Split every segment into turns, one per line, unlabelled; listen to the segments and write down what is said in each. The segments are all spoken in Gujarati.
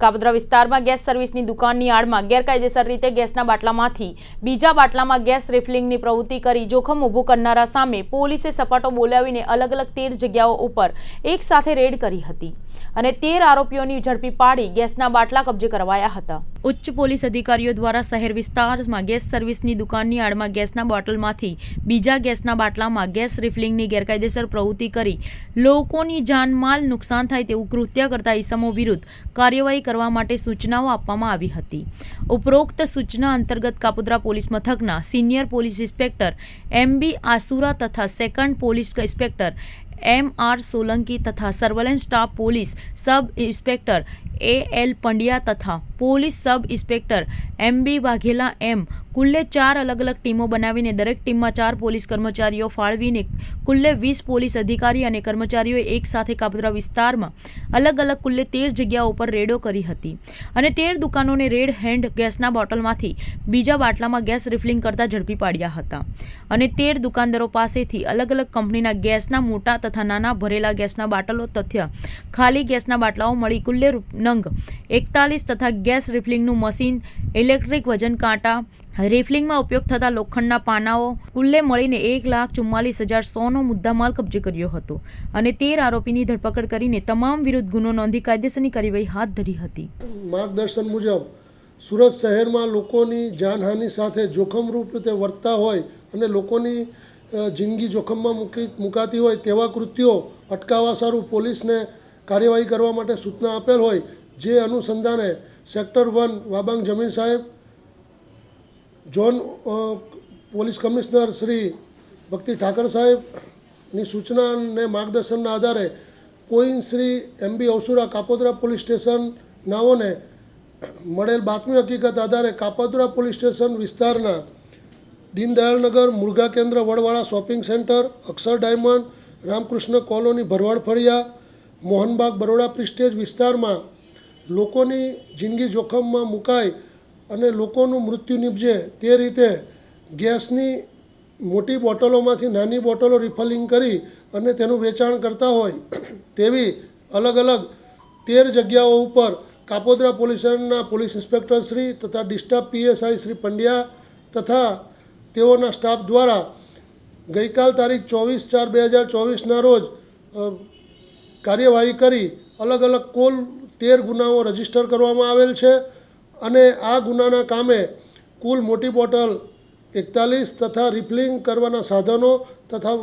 કાપોદ્રા વિસ્તારમાં ગેસ સર્વિસની દુકાનની આડમાં ગેરકાયદેસર રીતે ગેસના બાટલામાંથી બીજા બાટલામાં ગેસ રિફિલિંગની પ્રવૃત્તિ કરી જોખમ ઊભું કરનારા સામે પોલીસે સપાટો બોલાવીને અલગ અલગ તેર જગ્યાઓ ઉપર એક સાથે રેડ કરી હતી અને તેર આરોપીઓની ઝડપી પાડી ગેસના બાટલા કબજે કરવાયા હતા. ઉચ્ચ પોલીસ અધિકારીઓ દ્વારા શહેર વિસ્તારમાં ગેસ સર્વિસની દુકાનની આડમાં ગેસના બોટલમાંથી બીજા ગેસના બાટલામાં ગેસ રિફિલિંગની ગેરકાયદેસર પ્રવૃત્તિ કરી લોકોની જાનમાલ નુકસાન થાય તેવું કૃત્ય કરતા ઇસમો વિરુદ્ધ કાર્યવાહી કરવા માટે સૂચનાઓ આપવામાં આવી હતી. ઉપરોક્ત સૂચના અંતર્ગત કાપોદ્રા પોલીસ મથકના senior police inspector M B Asura તથા second police inspector M R Solanki તથા surveillance staff police sub inspector A L Pandya તથા police sub inspector M B Vaghela એમ કુલ્લે ચાર અલગ અલગ ટીમો બનાવીને દરેક ટીમમાં ચાર પોલીસ કર્મચારીઓ ફાળવીને કુલ્લે વીસ પોલીસ અધિકારી અને કર્મચારીઓએ એક સાથે કાપોદ્રા વિસ્તારમાં અલગ અલગ કુલ્લે તેર જગ્યાઓ ઉપર રેડો કરી હતી. અને તેર દુકાનોને રેડ હેન્ડ ગેસના બોટલમાંથી બીજા બાટલામાં ગેસ રિફિલિંગ કરતા ઝડપી પાડ્યા હતા. અને તેર દુકાનદારો પાસેથી અલગ અલગ કંપનીના ગેસના મોટા તથા નાના ભરેલા ગેસના બાટલો તથ્ય. ખાલી ગેસના બાટલાઓ મળી કુલ્લે નંગ. એકતાલીસ તથા ગેસ રિફિલિંગનું મશીન, ઇલેક્ટ્રિક વજન કાંટા, રિફિલિંગમાં ઉપયોગ થતા લોખંડના પાનાઓ, કુલ્લે મળીને એક લાખ ચુમ્માલીસ હજાર સોનો મુદ્દામાલ કબજે કર્યો હતો અને તેર આરોપીની ધરપકડ કરીને તમામ વિરુદ્ધ ગુનો નોંધી કાયદેસરની કાર્યવાહી હાથ ધરી હતી.
માર્ગદર્શન મુજબ, સુરત શહેરમાં લોકોની જાનહાનિ સાથે જોખમરૂપ રીતે વર્તતા હોય અને લોકોની જિંદગી જોખમમાં મૂકી, મુકાતી હોય તેવા કૃત્યો અટકાવવા સારું પોલીસને કાર્યવાહી કરવા માટે સૂચના આપેલ હોય જે અનુસંધાને સેક્ટર વન વાબાંગ જમીન સાહેબ ઝોન પોલીસ કમિશનર શ્રી ભક્તિ ઠાકર સાહેબની સૂચના અને માર્ગદર્શનના આધારે પોઈન Shri M B Avsura Kapodra police station નાઓને મળેલ બાતમી હકીકત આધારે કાપોદરા પોલીસ સ્ટેશન વિસ્તારના દીનદયાળનગર મુર્ગા કેન્દ્ર Vadvala shopping centre, Akshar diamond, Ramakrishna colony Bharwad Faliya, Mohanbaug Baroda prestige વિસ્તારમાં લોકોની જિંદગી જોખમમાં મુકાય અને લોકોનું મૃત્યુ નીપજે તે રીતે ગેસની મોટી બોટલોમાંથી નાની બોટલો રિફલિંગ કરી અને તેનું વેચાણ કરતા હોય તેવી અલગ અલગ તેર જગ્યાઓ ઉપર Kapodra police police inspector Shri તથા ડિસ્ટર્બ પીએસઆઈ શ્રી પંડ્યા તથા તેઓના સ્ટાફ દ્વારા ગઈકાલ તારીખ ચોવીસ ચાર બે હજાર ચોવીસના રોજ કાર્યવાહી કરી અલગ અલગ કુલ તેર ગુનાઓ રજિસ્ટર કરવામાં આવેલ છે અને આ ગુનાના કામે કુલ મોટી બોટલ એકતાલીસ તથા રિફિલિંગ કરવાના સાધનો તથા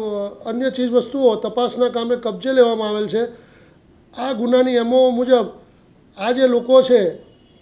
અન્ય ચીજવસ્તુઓ તપાસના કામે કબજે લેવામાં આવેલ છે. આ ગુનાની એમઓ મુજબ આ જે લોકો છે